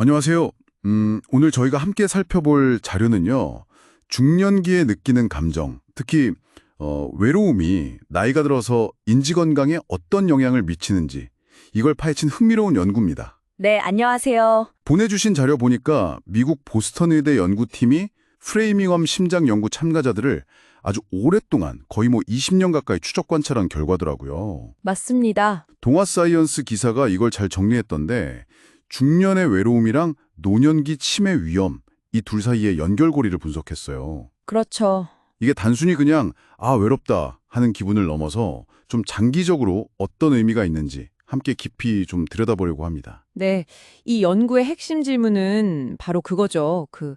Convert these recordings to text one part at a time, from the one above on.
안녕하세요. 음, 오늘 저희가 함께 살펴볼 자료는요. 중년기에 느끼는 감정, 특히 어, 외로움이 나이가 들어서 인지 건강에 어떤 영향을 미치는지 이걸 파헤친 흥미로운 연구입니다. 네, 안녕하세요. 보내주신 자료 보니까 미국 보스턴 의대 연구팀이 프레이밍엄 심장 연구 참가자들을 아주 오랫동안 거의 뭐 20년 가까이 추적 관찰한 결과더라고요. 맞습니다. 동아 사이언스 기사가 이걸 잘 정리했던데 중년의 외로움이랑 노년기 치매 위험 이 둘 사이의 연결고리를 분석했어요. 그렇죠. 이게 단순히 그냥 아 외롭다 하는 기분을 넘어서 좀 장기적으로 어떤 의미가 있는지 함께 깊이 좀 들여다보려고 합니다. 네, 이 연구의 핵심 질문은 바로 그거죠. 그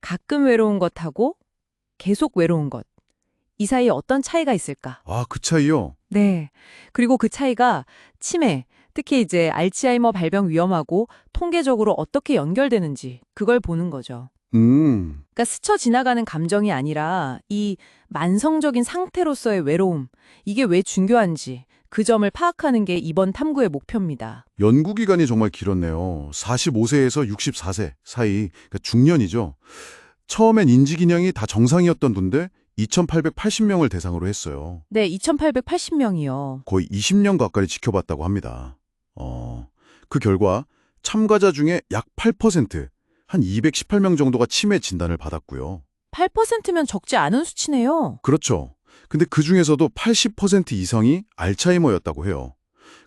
가끔 외로운 것하고 계속 외로운 것. 이 사이에 어떤 차이가 있을까? 아 그 차이요? 네. 그리고 그 차이가 치매, 특히 이제 알츠하이머 발병 위험하고 통계적으로 어떻게 연결되는지 그걸 보는 거죠. 음 그러니까 스쳐 지나가는 감정이 아니라 이 만성적인 상태로서의 외로움, 이게 왜 중요한지 그 점을 파악하는 게 이번 탐구의 목표입니다. 연구 기간이 정말 길었네요. 45세에서 64세 사이 그러니까 중년이죠. 처음엔 인지 기능이 다 정상이었던 분들 2,880명을 대상으로 했어요. 네, 2880명이요. 거의 20년 가까이 지켜봤다고 합니다. 어, 그 결과 참가자 중에 약 8%, 한 218명 정도가 치매 진단을 받았고요. 8%면 적지 않은 수치네요. 그렇죠. 근데 그 중에서도 80% 이상이 알츠하이머였다고 해요.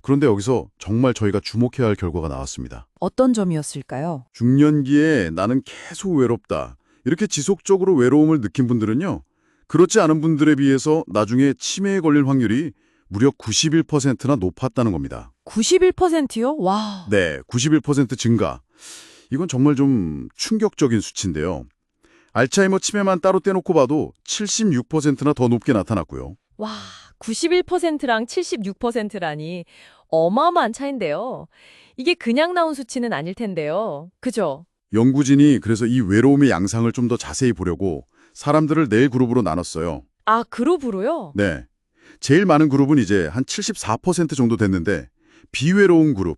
그런데 여기서 정말 저희가 주목해야 할 결과가 나왔습니다. 어떤 점이었을까요? 중년기에 나는 계속 외롭다. 이렇게 지속적으로 외로움을 느낀 분들은요. 그렇지 않은 분들에 비해서 나중에 치매에 걸릴 확률이 무려 91%나 높았다는 겁니다. 91%요? 와. 네, 91% 증가. 이건 정말 좀 충격적인 수치인데요. 알츠하이머 치매만 따로 떼놓고 봐도 76%나 더 높게 나타났고요. 와, 91%랑 76%라니 어마어마한 차인데요. 이게 그냥 나온 수치는 아닐 텐데요. 그죠? 연구진이 그래서 이 외로움의 양상을 좀 더 자세히 보려고 사람들을 네 그룹으로 나눴어요. 아, 그룹으로요? 네. 제일 많은 그룹은 이제 한 74% 정도 됐는데 비외로운 그룹.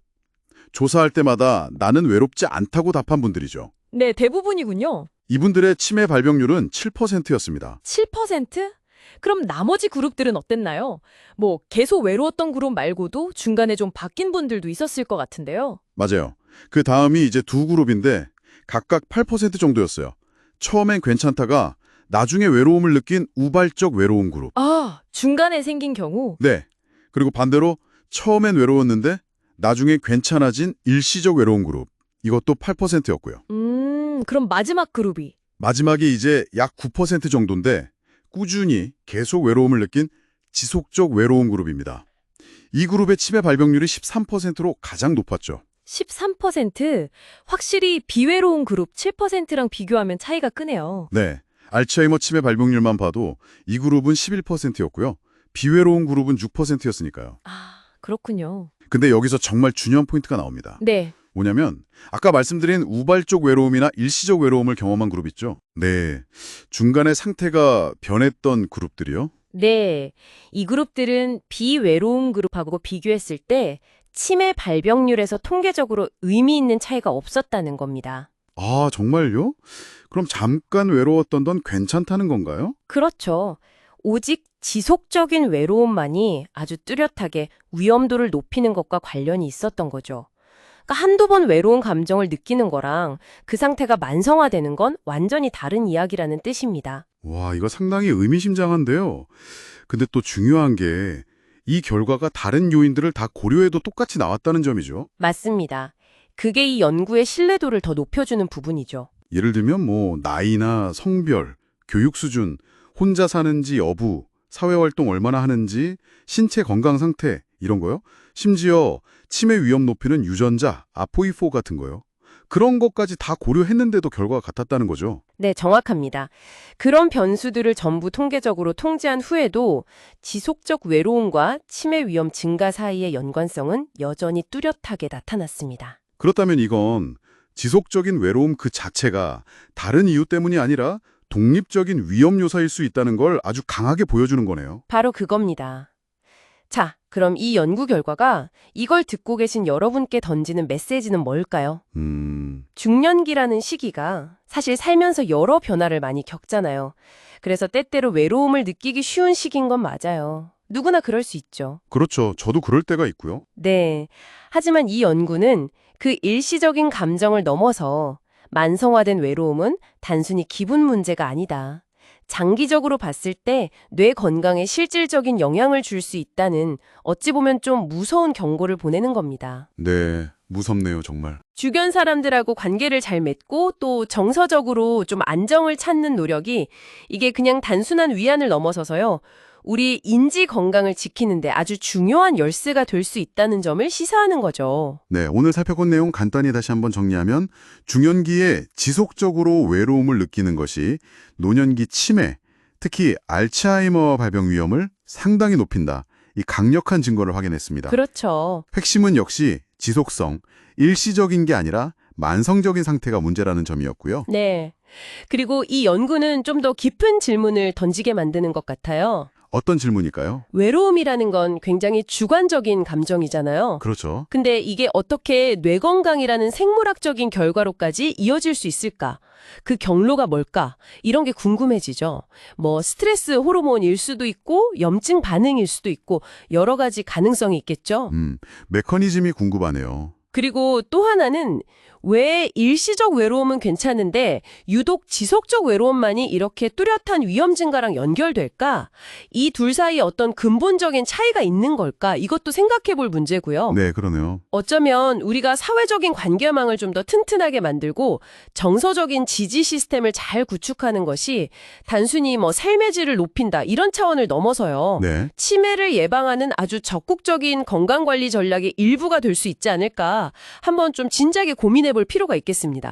조사할 때마다 나는 외롭지 않다고 답한 분들이죠. 네, 대부분이군요. 이분들의 치매 발병률은 7%였습니다. 7%? 그럼 나머지 그룹들은 어땠나요? 뭐 계속 외로웠던 그룹 말고도 중간에 좀 바뀐 분들도 있었을 것 같은데요. 맞아요. 그 다음이 이제 두 그룹인데 각각 8% 정도였어요. 처음엔 괜찮다가 나중에 외로움을 느낀 우발적 외로운 그룹. 아, 중간에 생긴 경우? 네. 그리고 반대로 처음엔 외로웠는데 나중에 괜찮아진 일시적 외로운 그룹. 이것도 8%였고요. 음, 그럼 마지막 그룹이? 마지막이 이제 약 9% 정도인데 꾸준히 계속 외로움을 느낀 지속적 외로움 그룹입니다. 이 그룹의 치매 발병률이 13%로 가장 높았죠. 13%? 확실히 비외로운 그룹 7%랑 비교하면 차이가 크네요. 네. 알츠하이머 치매 발병률만 봐도 이 그룹은 11%였고요. 비외로운 그룹은 6%였으니까요. 아, 그렇군요. 근데 여기서 정말 중요한 포인트가 나옵니다. 네. 뭐냐면 아까 말씀드린 우발적 외로움이나 일시적 외로움을 경험한 그룹 있죠? 네. 중간에 상태가 변했던 그룹들이요? 네. 이 그룹들은 비외로운 그룹하고 비교했을 때 치매 발병률에서 통계적으로 의미 있는 차이가 없었다는 겁니다. 아, 정말요? 그럼 잠깐 외로웠던 건 괜찮다는 건가요? 그렇죠. 오직 지속적인 외로움만이 아주 뚜렷하게 위험도를 높이는 것과 관련이 있었던 거죠. 그러니까 한두 번 외로운 감정을 느끼는 거랑 그 상태가 만성화되는 건 완전히 다른 이야기라는 뜻입니다. 와, 이거 상당히 의미심장한데요. 근데 또 중요한 게 이 결과가 다른 요인들을 다 고려해도 똑같이 나왔다는 점이죠. 맞습니다. 그게 이 연구의 신뢰도를 더 높여주는 부분이죠. 예를 들면 뭐 나이나 성별, 교육 수준, 혼자 사는지 여부, 사회활동 얼마나 하는지, 신체 건강 상태 이런 거요. 심지어 치매 위험 높이는 유전자, 아포이4 같은 거요. 그런 것까지 다 고려했는데도 결과가 같았다는 거죠. 네, 정확합니다. 그런 변수들을 전부 통계적으로 통제한 후에도 지속적 외로움과 치매 위험 증가 사이의 연관성은 여전히 뚜렷하게 나타났습니다. 그렇다면 이건 지속적인 외로움 그 자체가 다른 이유 때문이 아니라 독립적인 위험 요소일 수 있다는 걸 아주 강하게 보여주는 거네요. 바로 그겁니다. 자, 그럼 이 연구 결과가 이걸 듣고 계신 여러분께 던지는 메시지는 뭘까요? 음, 중년기라는 시기가 사실 살면서 여러 변화를 많이 겪잖아요. 그래서 때때로 외로움을 느끼기 쉬운 시기인 건 맞아요. 누구나 그럴 수 있죠. 그렇죠. 저도 그럴 때가 있고요. 네. 하지만 이 연구는 그 일시적인 감정을 넘어서 만성화된 외로움은 단순히 기분 문제가 아니다. 장기적으로 봤을 때 뇌 건강에 실질적인 영향을 줄 수 있다는 어찌 보면 좀 무서운 경고를 보내는 겁니다. 네, 무섭네요, 정말. 주변 사람들하고 관계를 잘 맺고 또 정서적으로 좀 안정을 찾는 노력이 이게 그냥 단순한 위안을 넘어서서요. 우리 인지 건강을 지키는데 아주 중요한 열쇠가 될 수 있다는 점을 시사하는 거죠. 네, 오늘 살펴본 내용 간단히 다시 한번 정리하면 중년기에 지속적으로 외로움을 느끼는 것이 노년기 치매, 특히 알츠하이머 발병 위험을 상당히 높인다. 이 강력한 증거를 확인했습니다. 그렇죠. 핵심은 역시 지속성, 일시적인 게 아니라 만성적인 상태가 문제라는 점이었고요. 네. 그리고 이 연구는 좀 더 깊은 질문을 던지게 만드는 것 같아요. 어떤 질문일까요? 외로움이라는 건 굉장히 주관적인 감정이잖아요. 그렇죠. 근데 이게 어떻게 뇌 건강이라는 생물학적인 결과로까지 이어질 수 있을까? 그 경로가 뭘까? 이런 게 궁금해지죠. 뭐 스트레스 호르몬일 수도 있고 염증 반응일 수도 있고 여러 가지 가능성이 있겠죠. 음, 메커니즘이 궁금하네요. 그리고 또 하나는 왜 일시적 외로움은 괜찮은데 유독 지속적 외로움만이 이렇게 뚜렷한 위험 증가랑 연결될까? 이 둘 사이에 어떤 근본적인 차이가 있는 걸까? 이것도 생각해 볼 문제고요. 네, 그러네요. 어쩌면 우리가 사회적인 관계망을 좀 더 튼튼하게 만들고 정서적인 지지 시스템을 잘 구축하는 것이 단순히 뭐 삶의 질을 높인다 이런 차원을 넘어서요. 네. 치매를 예방하는 아주 적극적인 건강관리 전략의 일부가 될 수 있지 않을까 한번 좀 진작에 고민해 볼 필요가 있겠습니다.